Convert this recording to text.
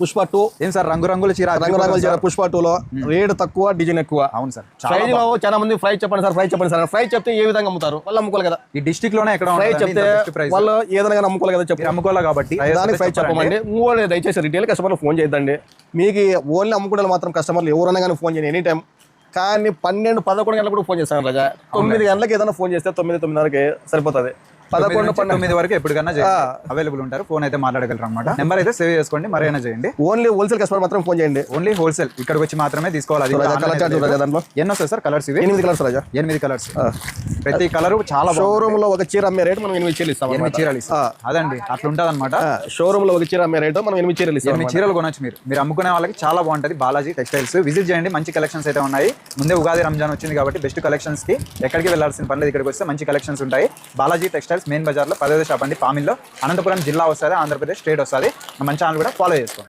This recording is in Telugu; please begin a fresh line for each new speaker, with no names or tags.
పుష్ప టూ.
ఏం సార్ రంగు రంగుల చీర
రంగురంగుల చీర పుష్ప టూలో. రేట్ తక్కువ డిజైన్ ఎక్కువ.
అవును సార్.
లో చాలా మంది ప్రైజ్ చెప్పండి సార్ ప్రైజ్ చెప్పండి సార్. ప్రైజ్ చెప్తే ఏ విధంగా అమ్ముతారు? వాళ్ళు అమ్ముకోవాలి కదా.
ఈ డిస్టిక్లోనే ఎక్కడ
ప్రైజ్ చెప్తే వాళ్ళు ఏదైనా అమ్ముకోవాలి కదా చెప్పి.
అమ్ముకోవాలి కాబట్టి?
దానికి ప్రైస్ చెప్పమండి. ఇంకోటి దయచేసి రిటైల్ కస్టమర్లు ఫోన్ చేయొద్దండి. మీకు ఓన్లీ అమ్ముకునే మాత్రం కస్టమర్లు ఎవరైనా కానీ ఫోన్ చేయండి. ఎనీ టైం కానీ పన్నెండు పదకొండు గంటలకు కూడా ఫోన్ చేస్తాను రాజా. తొమ్మిది గంటలకు ఏదైనా ఫోన్ చేస్తే తొమ్మిది తొమ్మిదిన్నరకి సరిపోతుంది. పదకొండు పన్నెండు.
వరకు ఎప్పటికన్నా అవైలబుల్ ఉంటారు. ఫోన్ అయితే మాట్లాడగలరు అనమాట నెంబర్ అయితే సేవ్ చేసుకోండి. మరైనా చేయండి.
ఓన్లీ హోల్సేల్ కస్టమర్ మాత్రం ఫోన్ చేయండి.
ఓన్లీ హోల్సేల్ ఇక్కడికి వచ్చి మాత్రమే తీసుకోవాలి. ఎన్ని వస్తాయి సార్? కలర్స్ ఇవి?
ఎనిమిది కలర్స్ రాజా
ఎనిమిది కలర్స్ ప్రతి కలర్ చాలా
షోరూమ్లో ఒక చీర అమ్మే రేట్ మనం ఎనిమిది చీరలు ఇస్తాం
ఎనిమిది చీరలు అదండి అట్లా ఉంటుంది అనమాట
షోరూమ్లో ఒక చీర అమ్మే రేట్ మనం ఎనిమిది చీరలు ఇస్తాం
ఎనిమిది చీరలు కొనొచ్చు మీరు. మీరు అమ్ముకునే వాళ్ళకి చాలా బాగుంటుంది. బాలాజీ టెక్స్టైల్స్. విజిట్ చేయండి మంచి కలెక్షన్స్ అయితే ఉన్నాయి. ముందే ఉగాది రంజాన్ వచ్చింది కాబట్టి బెస్ట్ కలెక్షన్స్కి ఎక్కడికి వెళ్ళాల్సిన పర్లేదు ఇక్కడికి వస్తే మంచి కలెక్షన్స్ ఉంటాయి. బాలాజీ టెక్స్టైల్స్ మెయిన్ బజార్లో పదవి షాప్ అండి. పామిల్లో అనంతపురం జిల్లా వస్తుంది ఆంధ్రప్రదేశ్ స్టేట్ వస్తుంది. మన ఛానల్ కూడా ఫాలో చేసుకోండి.